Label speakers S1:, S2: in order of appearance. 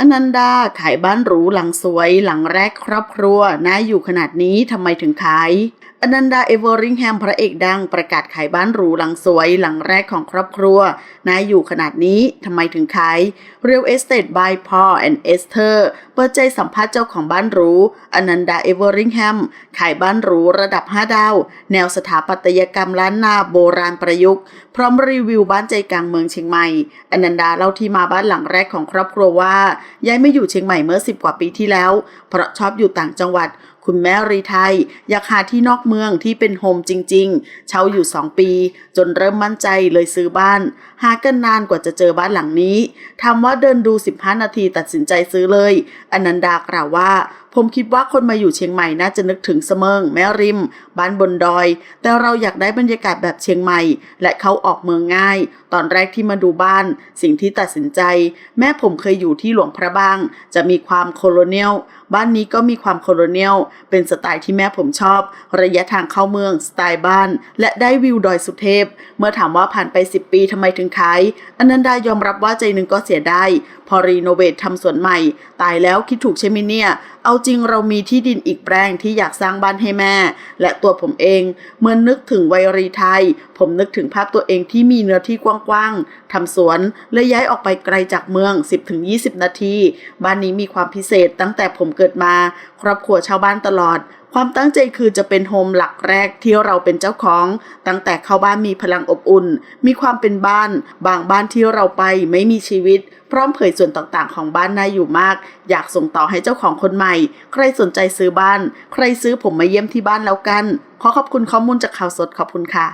S1: อนันดาขายบ้านหรูหลังสวยหลังแรกครอบครัวน่าอยู่ขนาดนี้ทำไมถึงขายอนันดาเอเวอริงแฮมพระเอกดังประกาศขายบ้านหรูหลังสวยหลังแรกของครอบครัวน่าอยู่ขนาดนี้ทำไมถึงขาย Real Estate by Paul and Esther เปิดใจสัมภาษณ์เจ้าของบ้านหรูอนันดาเอเวอริงแฮมขายบ้านหรูระดับ 5 ดาว แนวสถาปัตยกรรมล้านนาโบราณประยุกต์ พร้อมรีวิวบ้านใจกลางเมืองเชียงใหม่อนันดาเล่าที่มาบ้านหลังแรกของครอบครัวว่าย้ายมาอยู่เชียงใหม่เมื่อ 10 กว่าปีที่แล้ว เพราะชอบอยู่ต่างจังหวัด คุณแม่รีไทย อยากหาที่นอกเมืองที่เป็นโฮมจริง ๆ เช่าอยู่ 2 ปี จนเริ่มมั่นใจเลยซื้อบ้าน หากันนานกว่าจะเจอบ้านหลังนี้ถามว่าเดินดู 15 นาทีตัดสินใจซื้อเลย อนันดากล่าวว่า ผมคิดว่าคนมาอยู่เชียงใหม่น่าจะนึกถึงเสมิงแม่ริม บ้านบนดอย แต่เราอยากได้บรรยากาศแบบเชียงใหม่ และเขาออกเมืองง่าย ตอนแรกที่มาดูบ้าน สิ่งที่ตัดสินใจ แม่ผมเคยอยู่ที่หลวงพระบาง จะมีความโคโลเนียลบ้านนี้ก็มีความโคโลเนียลเป็นสไตล์ที่แม่ผมชอบ ระยะทางเข้าเมืองสไตล์บ้าน และได้วิวดอยสุเทพ เมื่อถามว่าผ่านไป 10 ปีทำไมถึงขายอนันดายอมรับว่าใจหนึ่งก็เสียไดายพอรีโนเวททำสวนใหม่ ตายแล้วคิดถูกใช่ไหมเนี่ย เอาจริงเรามีที่ดินอีกแปลงที่อยากสร้างบ้านให้แม่ และตัวผมเองเมื่อนึกถึงวัยรีไทย ผมนึกถึงภาพตัวเองที่มีเนื้อที่กว้างๆทำสวน และย้ายออกไปไกลจากเมือง 10-20 นาที บ้านนี้มีความพิเศษตั้งแต่ผมเกิดมา ครอบครัวชาวบ้านตลอด ความตั้งใจคือจะเป็นโฮมหลักแรกที่เราเป็นเจ้าของ ตั้งแต่เข้าบ้านมีพลังอบอุ่น มีความเป็นบ้าน บางบ้านที่เราไปไม่มีชีวิต พร้อมเผยส่วนต่างๆ ของบ้านน่าอยู่มาก อยากส่งต่อให้เจ้าของคนใหม่ ใครสนใจซื้อบ้าน ใครซื้อผมมาเยี่ยมที่บ้านแล้วกัน ขอขอบคุณข้อมูลจากข่าวสดขอบคุณค่ะ